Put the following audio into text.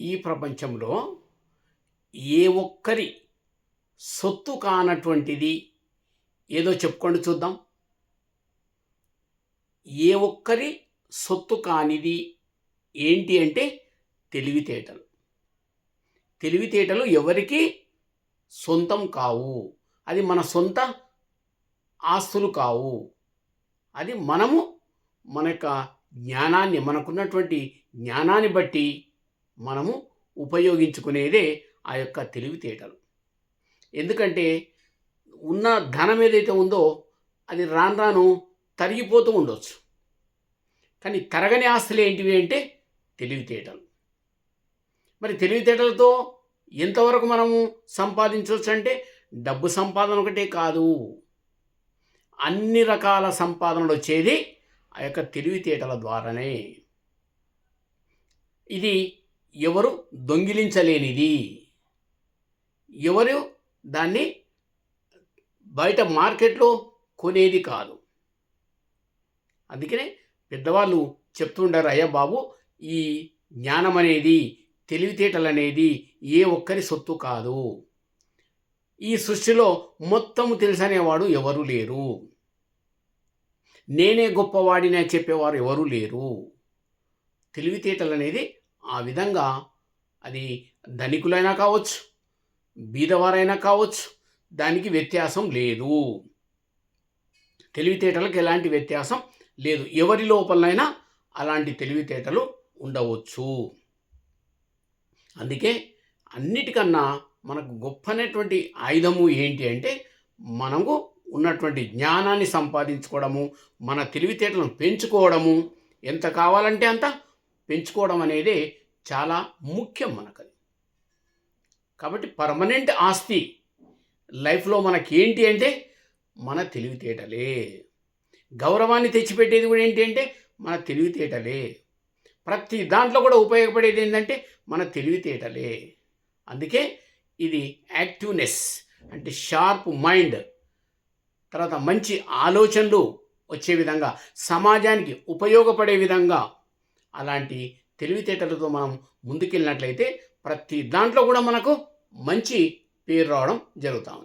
ఈ ప్రపంచంలో ఏ ఒక్కరి సొత్తు కానటువంటిది ఏదో చెప్పుకోండి చూద్దాం. ఏ ఒక్కరి సొత్తు కానిది ఏంటి అంటే తెలివితేటలు. తెలివితేటలు ఎవరికి సొంతం కావు. అది మన సొంత ఆస్తులు కావు. అది మనము మన యొక్క జ్ఞానాన్ని మనకున్నటువంటి జ్ఞానాన్ని బట్టి మనము ఉపయోగించుకునేదే ఆ యొక్క తెలివితేటలు. ఎందుకంటే ఉన్న ధనం ఏదైతే ఉందో అది రాను రాను తరిగిపోతూ ఉండొచ్చు. కానీ తరగని ఆస్తులు ఏంటివి అంటే తెలివితేటలు. మరి తెలివితేటలతో ఎంతవరకు మనము సంపాదించవచ్చు అంటే డబ్బు సంపాదన ఒకటే కాదు. అన్ని రకాల సంపాదనలు వచ్చేది ఆ యొక్క తెలివితేటల ద్వారానే. ఇది ఎవరు దొంగిలించలేనిది? ఎవరు దాన్ని బయట మార్కెట్లో కొనేది కాదు. అందుకనే పెద్దవాళ్ళు చెప్తుండారు అయ్యా బాబు ఈ జ్ఞానం అనేది తెలివితేటలు అనేది ఏ ఒక్కరి సొత్తు కాదు. ఈ సృష్టిలో మొత్తం తెలుసనేవాడు ఎవరు లేరు. నేనే గొప్పవాడిని చెప్పేవారు ఎవరు లేరు. తెలివితేటలు అనేది ఆ విధంగా అది ధనికులైనా కావచ్చు బీదవారైనా కావచ్చు దానికి వ్యత్యాసం లేదు. తెలివితేటలకు ఎలాంటి వ్యత్యాసం లేదు. ఎవరి లోపలైనా అలాంటి తెలివితేటలు ఉండవచ్చు. అందుకే అన్నిటికన్నా మనకు గొప్పనటువంటి ఆయుధము ఏంటి అంటే మనకు ఉన్నటువంటి జ్ఞానాన్ని సంపాదించుకోవడము మన తెలివితేటలను పెంచుకోవడము. ఎంత కావాలంటే అంత పెంచుకోవడం అనేది చాలా ముఖ్యం మనకది. కాబట్టి పర్మనెంట్ ఆస్తి లైఫ్లో మనకి ఏంటి అంటే మన తెలివితేటలే. గౌరవాన్ని తెచ్చిపెట్టేది కూడా ఏంటి అంటే మన తెలివితేటలే. ప్రతి దాంట్లో కూడా ఉపయోగపడేది ఏంటంటే మన తెలివితేటలే. అందుకే ఇది యాక్టివ్నెస్ అంటే షార్ప్ మైండ్. తర్వాత మంచి ఆలోచనలు వచ్చే విధంగా సమాజానికి ఉపయోగపడే విధంగా అలాంటి తెలివితేటలతో మనం ముందుకెళ్ళినట్లయితే ప్రతి దాంట్లో కూడా మనకు మంచి పేరు రావడం జరుగుతూ ఉంది.